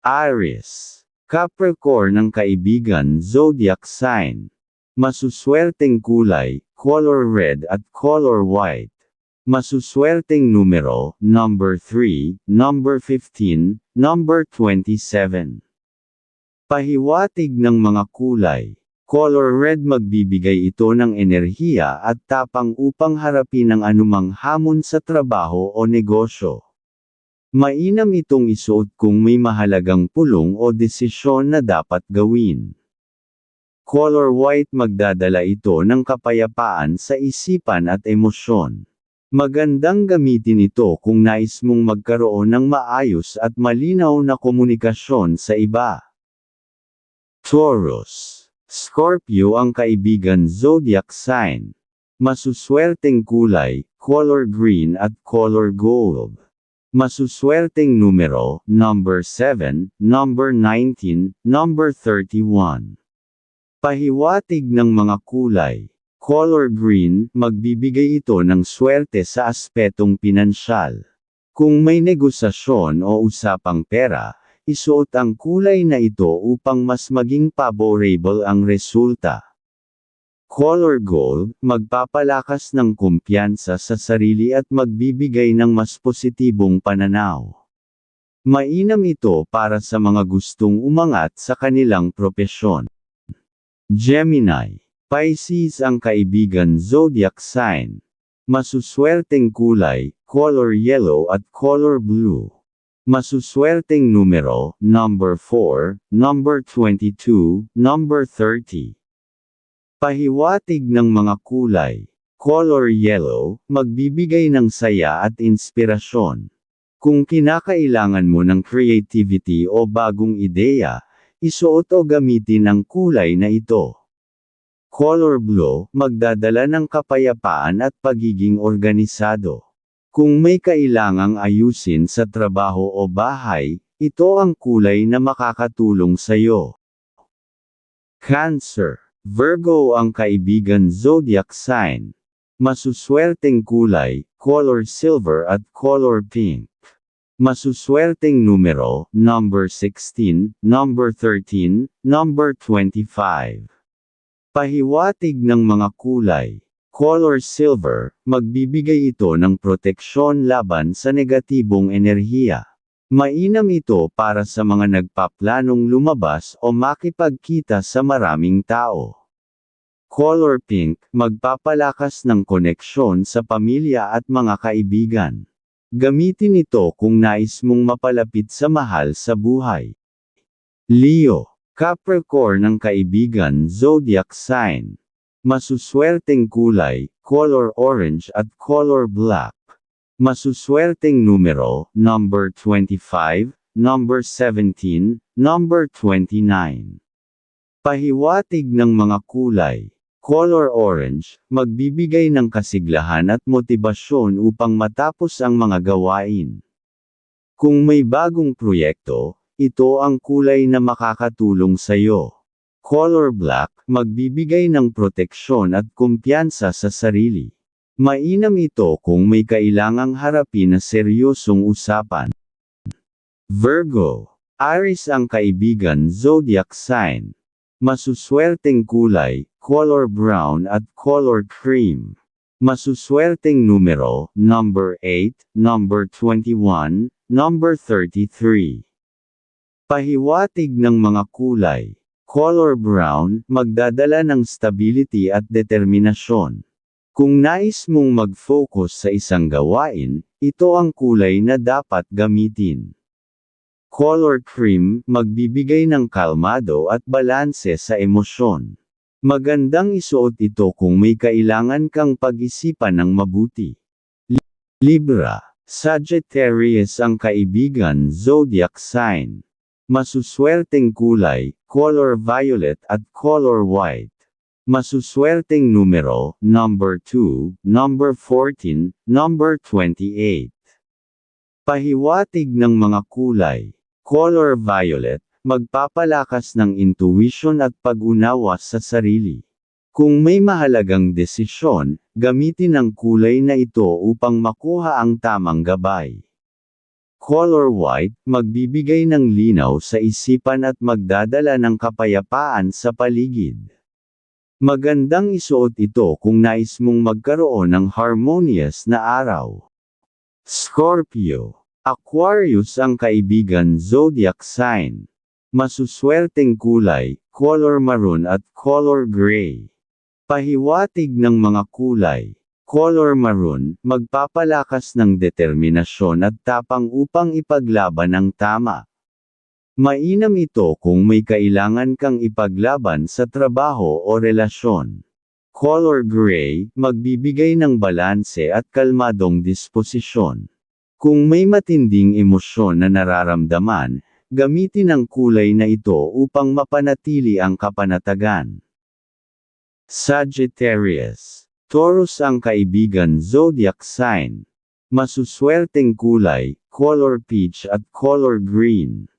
Aries. Capricorn ng kaibigan zodiac sign. Masuswerteng kulay, color red at color white. Masuswerteng numero, number 3, number 15, number 27. Pahiwatig ng mga kulay. Color red magbibigay ito ng enerhiya at tapang upang harapin ang anumang hamon sa trabaho o negosyo. Mainam itong isuot kung may mahalagang pulong o desisyon na dapat gawin. Color white magdadala ito ng kapayapaan sa isipan at emosyon. Magandang gamitin ito kung nais mong magkaroon ng maayos at malinaw na komunikasyon sa iba. Taurus. Scorpio ang kaibigan zodiac sign. Masuswerteng kulay, color green at color gold. Masuswerteng numero, number 7, number 19, number 31. Pahiwatig ng mga kulay. Color green, magbibigay ito ng swerte sa aspetong pinansyal. Kung may negosasyon o usapang pera, isuot ang kulay na ito upang mas maging favorable ang resulta. Color gold, magpapalakas ng kumpiyansa sa sarili at magbibigay ng mas positibong pananaw. Mainam ito para sa mga gustong umangat sa kanilang propesyon. Gemini. Pisces ang kaibigan zodiac sign. Masuswerteng kulay, color yellow at color blue. Masuswerteng numero, number 4, number 22, number 30. Pahiwatig ng mga kulay. Color yellow, magbibigay ng saya at inspirasyon. Kung kinakailangan mo ng creativity o bagong ideya, isuot o gamitin ang kulay na ito. Color blue, magdadala ng kapayapaan at pagiging organisado. Kung may kailangang ayusin sa trabaho o bahay, ito ang kulay na makakatulong sa iyo. Cancer. Virgo ang kaibigan zodiac sign. Masuswerteng kulay, color silver at color pink. Masuswerteng numero, number 16, number 13, number 25. Pahiwatig ng mga kulay. Color silver, magbibigay ito ng proteksyon laban sa negatibong enerhiya. Mainam ito para sa mga nagpaplanong lumabas o makipagkita sa maraming tao. Color pink, magpapalakas ng koneksyon sa pamilya at mga kaibigan. Gamitin ito kung nais mong mapalapit sa mahal sa buhay. Leo, Capricorn ng kaibigan zodiac sign. Masuswerteng kulay, color orange at color black. Masuswerteng numero, number 25, number 17, number 29. Pahiwatig ng mga kulay. Color orange, magbibigay ng kasiglahan at motibasyon upang matapos ang mga gawain. Kung may bagong proyekto, ito ang kulay na makakatulong sa iyo. Color black, magbibigay ng proteksyon at kumpiyansa sa sarili. Mainam ito kung may kailangang harapin na seryosong usapan. Virgo. Aries ang kaibigan zodiac sign. Masuswerteng kulay, color brown at color cream. Masuswerteng numero, number 8, number 21, number 33. Pahiwatig ng mga kulay. Color brown, magdadala ng stability at determinasyon. Kung nais mong mag-focus sa isang gawain, ito ang kulay na dapat gamitin. Color cream, magbibigay ng kalmado at balanse sa emosyon. Magandang isuot ito kung may kailangan kang pag-isipan ng mabuti. Libra, Sagittarius ang kaibigan zodiac sign. Masuswerteng kulay, color violet at color white. Masuswerteng numero, number 2, number 14, number 28. Pahiwatig ng mga kulay. Color violet, magpapalakas ng intuition at pag-unawa sa sarili. Kung may mahalagang desisyon, gamitin ang kulay na ito upang makuha ang tamang gabay. Color white, magbibigay ng linaw sa isipan at magdadala ng kapayapaan sa paligid. Magandang isuot ito kung nais mong magkaroon ng harmonious na araw. Scorpio. Aquarius ang kaibigan zodiac sign. Masuswerteng kulay, color maroon at color gray. Pahiwatig ng mga kulay. Color maroon, magpapalakas ng determinasyon at tapang upang ipaglaban ang tama. Mainam ito kung may kailangan kang ipaglaban sa trabaho o relasyon. Color gray, magbibigay ng balanse at kalmadong disposisyon. Kung may matinding emosyon na nararamdaman, gamitin ang kulay na ito upang mapanatili ang kapanatagan. Sagittarius. Taurus ang kaibigan zodiac sign. Masuswerteng kulay, color peach at color green.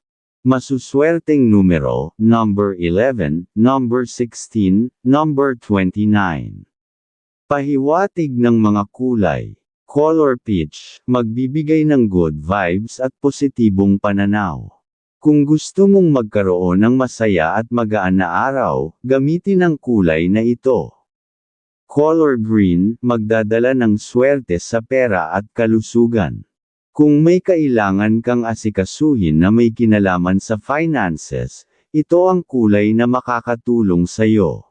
Masuswerteng numero, number 11, number 16, number 29. Pahiwatig ng mga kulay. Color peach, magbibigay ng good vibes at positibong pananaw. Kung gusto mong magkaroon ng masaya at magaan na araw, gamitin ang kulay na ito. Color green, magdadala ng swerte sa pera at kalusugan. Kung may kailangan kang asikasuhin na may kinalaman sa finances, ito ang kulay na makakatulong sa iyo.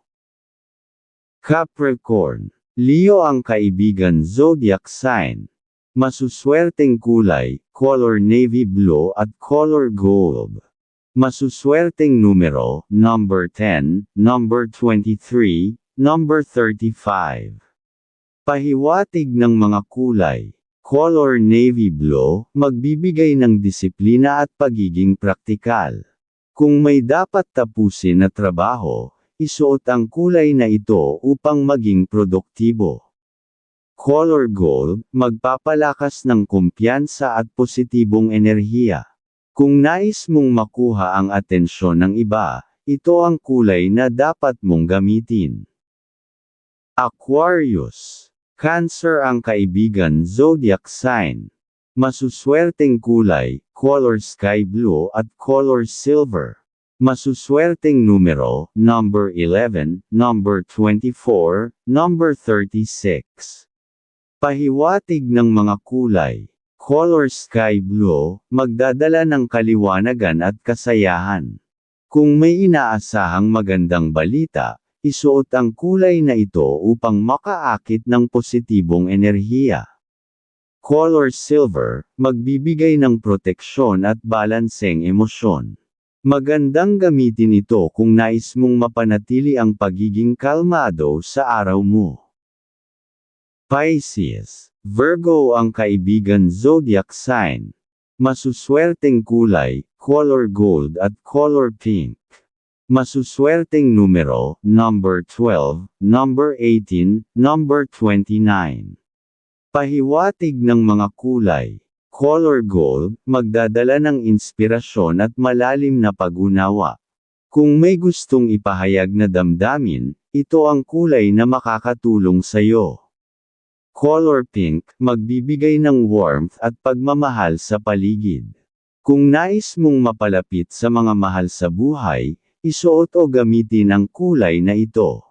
Capricorn. Leo ang kaibigan zodiac sign. Masuswerteng kulay, color navy blue at color gold. Masuswerteng numero, number 10, number 23, Number 35. Pahiwatig ng mga kulay. Color navy blue, magbibigay ng disiplina at pagiging praktikal. Kung may dapat tapusin na trabaho, isuot ang kulay na ito upang maging produktibo. Color gold, magpapalakas ng kumpiyansa at positibong enerhiya. Kung nais mong makuha ang atensyon ng iba, ito ang kulay na dapat mong gamitin. Aquarius. Cancer ang kaibigan zodiac sign. Masuswerteng kulay, color sky blue at color silver. Masuswerteng numero, number 11, number 24, number 36. Pahiwatig ng mga kulay. Color sky blue, magdadala ng kaliwanagan at kasayahan. Kung may inaasahang magandang balita, Isuot ang kulay na ito upang makaakit ng positibong enerhiya. Color silver, magbibigay ng proteksyon at balanseng emosyon. Magandang gamitin ito kung nais mong mapanatili ang pagiging kalmado sa araw mo. Pisces, Virgo ang kaibigan zodiac sign. Masuswerteng kulay, color gold at color pink. Masuswerteng numero, number 12, number 18, number 29. Pahiwatig ng mga kulay. Color gold, magdadala ng inspirasyon at malalim na pag-unawa. Kung may gustong ipahayag na damdamin, ito ang kulay na makakatulong sa iyo. Color pink, magbibigay ng warmth at pagmamahal sa paligid. Kung nais mong mapalapit sa mga mahal sa buhay, Isuot o gamitin ang kulay na ito.